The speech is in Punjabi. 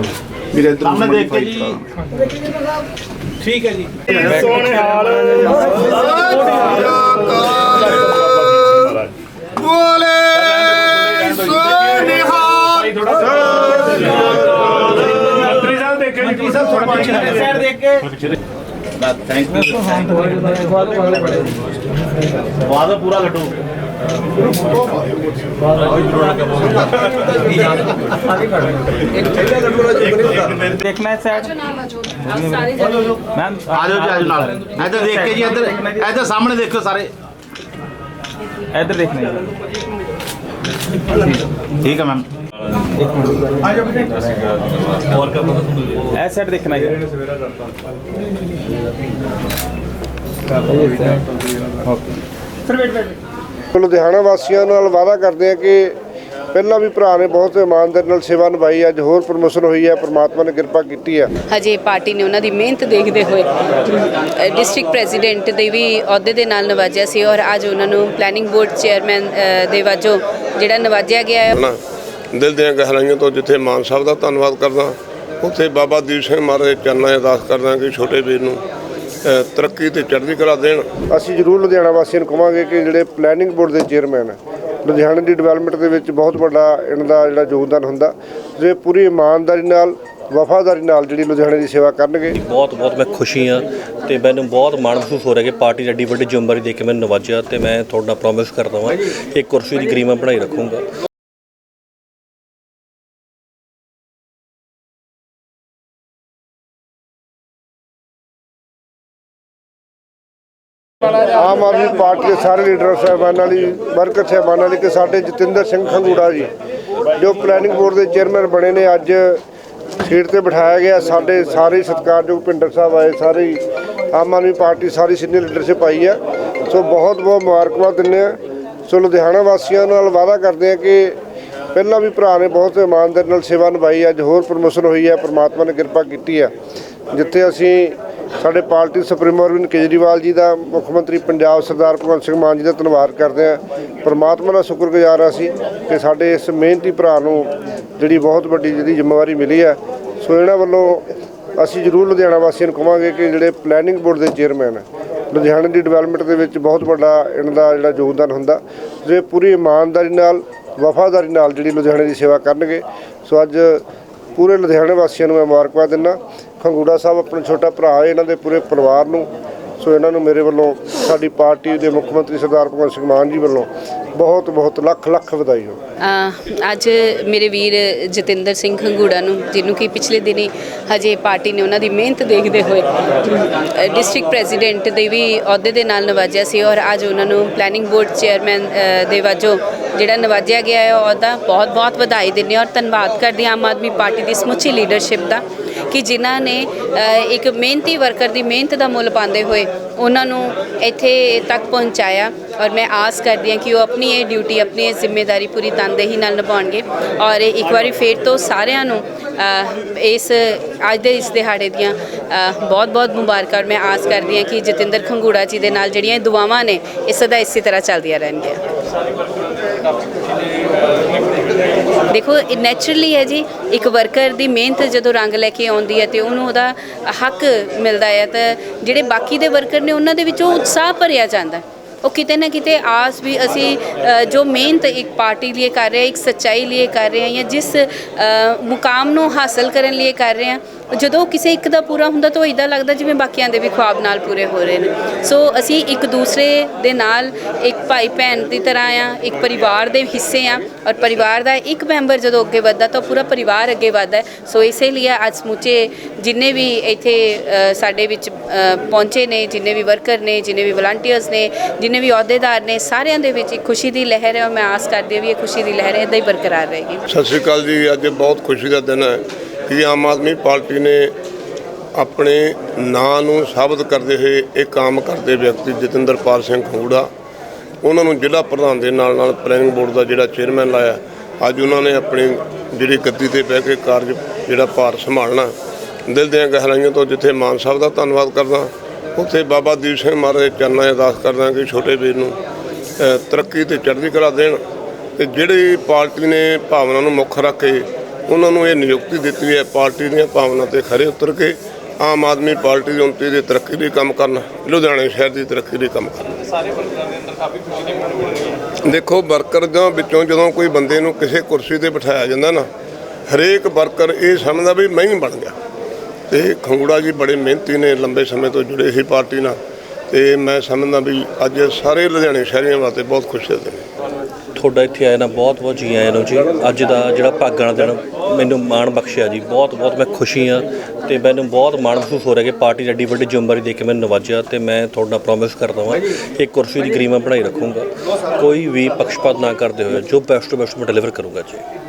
ਵੀਰੇ ਇਧਰ ਸਾਹਮਣੇ ਦੇਖ ਕੇ ਜੀ। ਠੀਕ ਹੈ ਜੀ। ਸੋਹਣੇ ਹਾਲ। ਬੋਲੇ ਸੋਨਿਹਾਲ ਮੰਤਰੀ ਸਾਹਿਬ ਦੇਖੇ ਮੰਤਰੀ ਸਾਹਿਬ ਥੋੜਾ ਪਿੱਛੇ ਸਾਈਡ ਦੇਖ ਕੇ। ਬਸ ਥੈਂਕ ਯੂ ਵਾਦਾ ਪੂਰਾ ਲੱਡੂ ਦੇਖਣਾ ਸੈਟ ਮੈਮ ਆ ਜਾਓ ਜੀ ਆ ਜਾਓ ਨਾਲ। ਇੱਧਰ ਦੇਖ ਕੇ ਜੀ ਇੱਧਰ ਇੱਧਰ ਸਾਹਮਣੇ ਦੇਖੋ ਸਾਰੇ। ਇੱਧਰ ਦੇਖਣਾ ਜੀ। ਠੀਕ ਹੈ ਮੈਮ ਇੱਕ ਮਿੰਟ ਆ ਜਾਓ ਬੇਟੇ ਹੋਰ ਕੰਮ ਇਹ ਸੈਟ ਦੇਖਣਾ ਜੀ। ਸਰ ਵੇਟ ਵੇਟ ਲੁਧਿਆਣਾ ਵਾਸੀਆਂ ਨਾਲ ਵਾਅਦਾ ਕਰਦੇ ਆ ਕਿ ਪਹਿਲਾਂ ਵੀ ਭਰਾ ਨੇ ਬਹੁਤ ਇਮਾਨਦਾਰੀ ਨਾਲ ਸੇਵਾ ਨਿਭਾਈ ਅੱਜ ਹੋਰ ਪ੍ਰਮੋਸ਼ਨ ਹੋਈ ਹੈ ਪ੍ਰਮਾਤਮਾ ਨੇ ਕਿਰਪਾ ਕੀਤੀ ਹੈ। ਹਜੇ ਪਾਰਟੀ ਨੇ ਉਹਨਾਂ ਦੀ ਮਿਹਨਤ ਦੇਖਦੇ ਹੋਏ ਡਿਸਟ੍ਰਿਕਟ ਪ੍ਰੈਜ਼ੀਡੈਂਟ ਦੇ ਵੀ ਅਹੁਦੇ ਦੇ ਨਾਲ ਨਵਾਜਿਆ ਸੀ ਔਰ ਅੱਜ ਉਹਨਾਂ ਨੂੰ ਪਲੈਨਿੰਗ ਬੋਰਡ ਚੇਅਰਮੈਨ ਦੇ ਵਜੋਂ ਜਿਹੜਾ ਨਵਾਜਿਆ ਗਿਆ ਹੈ। ਦਿਲ ਦੀਆਂ ਗਹਿਰਾਈਆਂ ਤੋਂ ਜਿੱਥੇ ਮਾਨ ਸਾਹਿਬ ਦਾ ਧੰਨਵਾਦ ਕਰਦਾ ਉੱਥੇ ਬਾਬਾ ਦੀਪ ਸਿੰਘ ਮਹਾਰਾਜ ਚਰਨਾਂ ਅਰਦਾਸ ਕਰਦਾ ਕਿ ਛੋਟੇ ਵੀਰ ਨੂੰ ਤਰੱਕੀ ਤੇ ਚੜ੍ਹਦੀ ਕਲਾ ਦੇਣ। ਅਸੀਂ ਜ਼ਰੂਰ ਲੁਧਿਆਣਾ ਵਾਸੀਆਂ ਨੂੰ ਕਹਾਂਗੇ ਕਿ ਜਿਹੜੇ ਪਲੈਨਿੰਗ ਬੋਰਡ ਦੇ ਚੇਅਰਮੈਨ ਹੈ ਲੁਧਿਆਣਾ ਦੀ ਡਿਵੈਲਪਮੈਂਟ ਦੇ ਵਿੱਚ ਬਹੁਤ ਵੱਡਾ ਇਹਨਾਂ ਦਾ ਜਿਹੜਾ ਯੋਗਦਾਨ ਹੁੰਦਾ। ਜੇ ਪੂਰੀ ਇਮਾਨਦਾਰੀ ਨਾਲ ਵਫਾਦਾਰੀ ਨਾਲ ਜਿਹੜੀ ਲੁਧਿਆਣੇ ਦੀ ਸੇਵਾ ਕਰਨਗੇ। ਬਹੁਤ ਬਹੁਤ ਮੈਂ ਖੁਸ਼ੀ ਹਾਂ ਤੇ ਮੈਨੂੰ ਬਹੁਤ ਮਾਣ ਮਹਿਸੂਸ ਹੋ ਰਿਹਾ ਕਿ ਪਾਰਟੀ ਐਡੀ ਵੱਡੀ ਜ਼ਿੰਮੇਵਾਰੀ ਦੇ ਕੇ ਮੈਨੂੰ ਨਵਾਜਿਆ ਤੇ ਮੈਂ ਤੁਹਾਡਾ ਪ੍ਰੋਮਿਸ ਕਰਦਾ ਹਾਂ ਕਿ ਕੁਰਸੀ ਦੀ ਗਰੀਮਾ ਬਣਾਈ ਰੱਖੂੰਗਾ। ਆਮ ਆਦਮੀ ਪਾਰਟੀ ਦੇ ਸਾਰੇ ਲੀਡਰ ਸਾਹਿਬਾਨਾਂ ਲਈ ਵਰਕਰ ਸਾਹਿਬਾਨਾਂ ਲਈ ਕਿ ਸਾਡੇ ਜਤਿੰਦਰ ਸਿੰਘ ਖੰਗੂੜਾ ਜੀ ਜੋ ਪਲੈਨਿੰਗ ਬੋਰਡ ਦੇ ਚੇਅਰਮੈਨ ਬਣੇ ਨੇ ਅੱਜ। ਸੀਟ ਤੇ ਬਿਠਾਇਆ ਗਿਆ ਸਾਡੇ ਸਾਰੇ ਸਤਿਕਾਰਯੋਗ ਪਿੰਡਰ ਸਾਹਿਬ ਆਏ ਸਾਰੇ ਆਮ ਆਦਮੀ ਪਾਰਟੀ ਸਾਰੀ ਸੀਨੀਅਰ ਲੀਡਰਸ਼ਿਪ ਆਈ ਹੈ ਸੋ ਬਹੁਤ ਬਹੁਤ ਮੁਬਾਰਕਬਾਦ ਦਿੰਦੇ ਆ। ਸੋ ਲੁਧਿਆਣਾ ਵਾਸੀਆਂ ਨਾਲ ਵਾਅਦਾ ਕਰਦੇ ਆ ਕਿ ਪਹਿਲਾਂ ਵੀ ਭਰਾ ਨੇ ਬਹੁਤ ਇਮਾਨਦਾਰੀ ਨਾਲ ਸੇਵਾ ਨਿਭਾਈ ਅੱਜ ਹੋਰ ਪ੍ਰਮੋਸ਼ਨ ਹੋਈ ਹੈ ਪ੍ਰਮਾਤਮਾ ਨੇ ਕਿਰਪਾ ਕੀਤੀ ਹੈ ਜਿੱਥੇ ਅਸੀਂ ਸਾਡੇ ਪਾਰਟੀ ਸੁਪਰੀਮੋ ਅਰਵਿੰਦ ਕੇਜਰੀਵਾਲ ਜੀ ਦਾ, ਮੁੱਖ ਮੰਤਰੀ ਪੰਜਾਬ ਸਰਦਾਰ ਭਗਵੰਤ ਸਿੰਘ ਮਾਨ ਜੀ ਦਾ ਧੰਨਵਾਦ ਕਰਦੇ ਹਾਂ। ਪਰਮਾਤਮਾ ਦਾ ਸ਼ੁਕਰਗੁਜ਼ਾਰ ਹਾਂ ਅਸੀਂ ਕਿ ਸਾਡੇ ਇਸ ਮਿਹਨਤੀ ਭਰਾ ਨੂੰ ਜਿਹੜੀ ਬਹੁਤ ਵੱਡੀ ਜਿਹੜੀ ਜ਼ਿੰਮੇਵਾਰੀ ਮਿਲੀ ਹੈ। ਸੋ ਇਹਨਾਂ ਵੱਲੋਂ ਅਸੀਂ ਜ਼ਰੂਰ ਲੁਧਿਆਣਾ ਵਾਸੀਆਂ ਨੂੰ ਕਹਾਂਗੇ ਕਿ ਜਿਹੜੇ ਪਲੈਨਿੰਗ ਬੋਰਡ ਦੇ ਚੇਅਰਮੈਨ ਹੈ, ਲੁਧਿਆਣਾ ਦੀ ਡਿਵੈਲਪਮੈਂਟ ਦੇ ਵਿੱਚ ਬਹੁਤ ਵੱਡਾ ਇਹਨਾਂ ਦਾ ਜਿਹੜਾ ਯੋਗਦਾਨ ਹੁੰਦਾ। ਜੇ ਪੂਰੀ ਇਮਾਨਦਾਰੀ ਨਾਲ, ਵਫਾਦਾਰੀ ਨਾਲ ਜਿਹੜੀ ਲੁਧਿਆਣੇ ਦੀ ਸੇਵਾ ਕਰਨਗੇ। ਸੋ ਅੱਜ ਪੂਰੇ ਲੁਧਿਆਣੇ ਵਾਸੀਆਂ ਨੂੰ ਮੈਂ ਮੁਬਾਰਕਬਾਦ ਦਿੰਦਾ। ਖੰਗੂੜਾ ਸਾਹਿਬ ਆਪਣਾ ਛੋਟਾ ਭਰਾ ਹੈ, ਇਹਨਾਂ ਦੇ ਪੂਰੇ ਪਰਿਵਾਰ ਨੂੰ। ਸੋ ਇਹਨਾਂ ਨੂੰ ਮੇਰੇ ਵੱਲੋਂ ਸਾਡੀ ਪਾਰਟੀ ਦੇ ਮੁੱਖ ਮੰਤਰੀ ਸਰਦਾਰ ਭਗਵੰਤ ਸਿੰਘ ਮਾਨ ਜੀ ਵੱਲੋਂ ਬਹੁਤ ਬਹੁਤ ਲੱਖ ਲੱਖ ਵਧਾਈ ਹੋ ਅੱਜ ਮੇਰੇ ਵੀਰ ਜਤਿੰਦਰ ਸਿੰਘ ਖੰਗੂੜਾ ਨੂੰ, ਜਿਹਨੂੰ ਕਿ ਪਿਛਲੇ ਦਿਨੀ ਹਜੇ ਪਾਰਟੀ ਨੇ ਉਹਨਾਂ ਦੀ ਮਿਹਨਤ ਦੇਖਦੇ ਹੋਏ ਡਿਸਟ੍ਰਿਕਟ ਪ੍ਰੈਜ਼ੀਡੈਂਟ ਦੇ ਵੀ ਅਹੁਦੇ ਦੇ ਨਾਲ ਨਵਾਜਿਆ ਸੀ ਔਰ ਅੱਜ ਉਹਨਾਂ ਨੂੰ ਪਲੈਨਿੰਗ ਬੋਰਡ ਚੇਅਰਮੈਨ ਦੇ ਵਜੋਂ ਜਿਹੜਾ ਨਵਾਜਿਆ ਗਿਆ ਹੈ ਉਹਦਾ ਬਹੁਤ ਬਹੁਤ ਵਧਾਈ ਦਿੰਦੇ ਹਾਂ ਔਰ ਧੰਨਵਾਦ ਕਰਦੇ ਹਾਂ ਆਮ ਆਦਮੀ ਪਾਰਟੀ ਦੀ ਸਮੁੱਚੀ ਲੀਡਰਸ਼ਿਪ ਦਾ ਕਿ ਜਿਨ੍ਹਾਂ ਨੇ ਇੱਕ ਮਿਹਨਤੀ ਵਰਕਰ ਦੀ ਮਿਹਨਤ ਦਾ ਮੁੱਲ ਪਾਉਂਦੇ ਹੋਏ ਉਹਨਾਂ ਨੂੰ ਇੱਥੇ ਤੱਕ ਪਹੁੰਚਾਇਆ ਔਰ ਮੈਂ ਆਸ ਕਰਦੀ ਹਾਂ ਕਿ ਉਹ ਆਪਣੀ ਇਹ ਡਿਊਟੀ ਆਪਣੀ ਇਹ ਜ਼ਿੰਮੇਵਾਰੀ ਪੂਰੀ ਤਨਦੇਹੀ ਨਾਲ ਨਿਭਾਉਣਗੇ ਔਰ ਇੱਕ ਵਾਰੀ ਫੇਰ ਤੋਂ ਸਾਰਿਆਂ ਨੂੰ ਇਸ, ਅੱਜ ਦੇ ਇਸ ਦਿਹਾੜੇ ਦੀਆਂ ਬਹੁਤ ਬਹੁਤ ਮੁਬਾਰਕਾਂ ਔਰ ਮੈਂ ਆਸ ਕਰਦੀ ਹਾਂ ਕਿ ਜਤਿੰਦਰ ਖੰਗੂੜਾ ਜੀ ਦੇ ਨਾਲ ਜਿਹੜੀਆਂ ਦੁਆਵਾਂ ਨੇ, ਇਹ ਸਦਾ ਇਸੇ ਤਰ੍ਹਾਂ ਚੱਲਦੀਆਂ ਰਹਿਣਗੀਆਂ। ਦੇਖੋ, ਇਹ ਨੇਚਰਲੀ ਹੈ ਜੀ। ਇੱਕ ਵਰਕਰ ਦੀ ਮਿਹਨਤ ਜਦੋਂ ਰੰਗ ਲੈ ਕੇ ਆਉਂਦੀ ਹੈ ਤੇ ਉਹਨੂੰ ਉਹਦਾ ਹੱਕ ਮਿਲਦਾ ਹੈ, ਤਾਂ ਜਿਹੜੇ ਬਾਕੀ ਦੇ ਵਰਕਰ ਨੇ ਉਹਨਾਂ ਦੇ ਵਿੱਚੋਂ ਉਤਸ਼ਾਹ ਭਰਿਆ ਜਾਂਦਾ ਉਹ ਕਿਤੇ ਨਾ ਕਿਤੇ ਆਸ ਵੀ ਅਸੀਂ ਜੋ ਮਿਹਨਤ ਇੱਕ ਪਾਰਟੀ ਲਈ ਕਰ ਰਹੇ ਹਾਂ, ਇੱਕ ਸੱਚਾਈ ਲਈ ਕਰ ਰਹੇ ਹਾਂ ਜਾਂ ਜਿਸ ਮੁਕਾਮ ਨੂੰ ਹਾਸਲ ਕਰਨ ਲਈ ਕਰ ਰਹੇ ਹਾਂ ਜਦੋਂ ਕਿਸੇ ਇੱਕ ਦਾ ਪੂਰਾ ਹੁੰਦਾ ਤਾਂ ਉਹ ਇਦਾਂ ਲੱਗਦਾ ਜਿਵੇਂ ਬਾਕੀਆਂ ਦੇ ਵੀ ਖੁਆਬ ਨਾਲ ਪੂਰੇ ਹੋ ਰਹੇ ਨੇ। ਸੋ ਅਸੀਂ ਇੱਕ ਦੂਸਰੇ ਦੇ ਨਾਲ ਇੱਕ ਭਾਈ ਭੈਣ ਦੀ ਤਰ੍ਹਾਂ ਆ, ਇੱਕ ਪਰਿਵਾਰ ਦੇ ਹਿੱਸੇ ਆ ਔਰ ਪਰਿਵਾਰ ਦਾ ਇੱਕ ਮੈਂਬਰ ਜਦੋਂ ਅੱਗੇ ਵੱਧਦਾ ਤਾਂ ਪੂਰਾ ਪਰਿਵਾਰ ਅੱਗੇ ਵੱਧਦਾ ਸੋ ਇਸੇ ਲਈ ਅੱਜ ਸਮੁੱਚੇ ਜਿੰਨੇ ਵੀ ਇੱਥੇ ਸਾਡੇ ਵਿੱਚ ਪਹੁੰਚੇ ਨੇ, ਜਿੰਨੇ ਵੀ ਵਰਕਰ ਨੇ, ਜਿੰਨੇ ਵੀ ਵਲੰਟੀਅਰਸ ਨੇ, ਜਿੰਨੇ ਵੀ ਅਹੁਦੇਦਾਰ ਨੇ, ਸਾਰਿਆਂ ਦੇ ਵਿੱਚ ਇੱਕ ਖੁਸ਼ੀ ਦੀ ਲਹਿਰ ਹੈ ਔਰ ਮੈਂ ਆਸ ਕਰਦੀ ਹਾਂ ਵੀ ਇਹ ਖੁਸ਼ੀ ਦੀ ਲਹਿਰ ਇੱਦਾਂ ਹੀ ਬਰਕਰਾਰ ਰਹੇਗੀ। ਸਤਿ ਸ਼੍ਰੀ ਅਕਾਲ ਜੀ, ਅੱਜ ਬਹੁਤ ਖੁਸ਼ੀ ਦਾ ਦਿਨ ਹੈ। ਕਿ ਆਮ ਆਦਮੀ ਪਾਰਟੀ ਨੇ ਆਪਣੇ ਨਾਂ ਨੂੰ ਸਾਬਤ ਕਰਦੇ ਹੋਏ ਇਹ ਕੰਮ ਕਰਦੇ ਵਿਅਕਤੀ ਜਤਿੰਦਰਪਾਲ ਸਿੰਘ ਖੰਗੂੜਾ, ਉਹਨਾਂ ਨੂੰ ਜ਼ਿਲ੍ਹਾ ਪ੍ਰਧਾਨ ਦੇ ਨਾਲ ਨਾਲ ਪਲੈਨਿੰਗ ਬੋਰਡ ਦਾ ਜਿਹੜਾ ਚੇਅਰਮੈਨ ਲਾਇਆ, ਅੱਜ ਉਹਨਾਂ ਨੇ ਆਪਣੀ ਜਿਹੜੀ ਗੱਦੀ ਤੇ ਬਹਿ ਕੇ ਕਾਰਜ ਜਿਹੜਾ ਭਾਰ ਸੰਭਾਲਣਾ। ਦਿਲ ਦੀਆਂ ਗਹਿਰਾਈਆਂ ਤੋਂ ਜਿੱਥੇ ਮਾਨ ਸਾਹਿਬ ਦਾ ਧੰਨਵਾਦ ਕਰਦਾ, ਉੱਥੇ ਬਾਬਾ ਦੀਪ ਸਿੰਘ ਮਹਾਰਾਜ ਦੇ ਚਰਨਾਂ 'ਚ ਅਰਦਾਸ ਕਰਦਾ ਕਿ ਛੋਟੇ ਵੀਰ ਨੂੰ ਤਰੱਕੀ ਤੇ ਚੜ੍ਹਦੀ ਕਲਾ ਦੇਣ ਤੇ ਜਿਹੜੀ ਪਾਰਟੀ ਨੇ ਭਾਵਨਾ ਨੂੰ ਮੁੱਖ ਰੱਖ ਕੇ ਉਹਨਾਂ ਨੂੰ ਇਹ ਨਿਯੁਕਤੀ ਦਿੱਤੀ ਹੈ ਪਾਰਟੀ ਦੀਆਂ ਭਾਵਨਾ ਤੇ ਖਰੇ ਉਤਰ ਕੇ ਆਮ ਆਦਮੀ ਪਾਰਟੀ ਦੀ ਉਨਤੀ ਦੀ ਤਰੱਕੀ ਲਈ ਕੰਮ ਕਰਨਾ ਲੁਧਿਆਣੇ ਸ਼ਹਿਰ ਦੀ ਤਰੱਕੀ ਲਈ ਕੰਮ ਕਰਨਾ। ਸਾਰੇ ਵਰਕਰਾਂ ਦੇ ਅੰਦਰ ਕਾਫੀ ਖੁਸ਼ੀ ਦੀ ਮਾਹੌਲ ਬਣ ਗਿਆ ਦੇਖੋ ਵਰਕਰ ਦੇ ਵਿੱਚੋਂ ਜਦੋਂ ਕੋਈ ਬੰਦੇ ਨੂੰ ਕਿਸੇ ਕੁਰਸੀ ਤੇ ਬਿਠਾਇਆ ਜਾਂਦਾ ਨਾ ਹਰੇਕ ਵਰਕਰ ਇਹ ਸਮਝਦਾ ਵੀ ਮੈਂ ਹੀ ਬਣ ਗਿਆ। ਤੇ ਖੰਗੂੜਾ ਜੀ ਬੜੇ ਮਿਹਨਤੀ ਨੇ ਲੰਬੇ ਸਮੇਂ ਤੋਂ ਜੁੜੇ ਸੀ ਪਾਰਟੀ ਨਾਲ। ਤੇ ਮੈਂ ਸਮਝਦਾ ਵੀ ਅੱਜ ਸਾਰੇ ਲੁਧਿਆਣੇ ਸ਼ਹਿਰੀਆਂ ਵਾਸਤੇ ਬਹੁਤ ਖੁਸ਼ੀ ਦਾ ਹੈ ਤੁਹਾਡਾ ਇੱਥੇ ਆਏ ਨਾ ਬਹੁਤ ਬਹੁਤ ਜੀ ਆਇਆਂ ਨੂੰ ਜੀ। ਅੱਜ ਦਾ ਜਿਹੜਾ ਭਾਗਾਂ ਦਾ ਦਿਨ ਮੈਨੂੰ ਮਾਣ ਬਖਸ਼ਿਆ ਜੀ, ਬਹੁਤ ਬਹੁਤ ਮੈਂ ਖੁਸ਼ੀ ਆ ਤੇ ਮੈਨੂੰ ਬਹੁਤ ਮਾਣ ਮਹਿਸੂਸ ਹੋ ਰਿਹਾ ਕਿ ਪਾਰਟੀ ਦੀ ਐਡੀ ਵੱਡੀ ਜ਼ਿੰਮੇਵਾਰੀ ਦੇ ਕੇ ਮੈਨੂੰ ਨਵਾਜਿਆ ਤੇ ਮੈਂ ਤੁਹਾਡਾ ਪ੍ਰੋਮਿਸ ਕਰਦਾ ਹਾਂ ਕਿ ਕੁਰਸੀ ਦੀ ਗਰੀਮਾ ਬਣਾਈ ਰੱਖੂੰਗਾ। ਕੋਈ ਵੀ ਪੱਖਪਾਤ ਨਾ ਕਰਦੇ ਹੋਏ ਜੋ ਬੈਸਟ ਟੂ ਬੈਸਟ ਮੈਂ ਡਿਲੀਵਰ ਕਰੂੰਗਾ ਜੀ।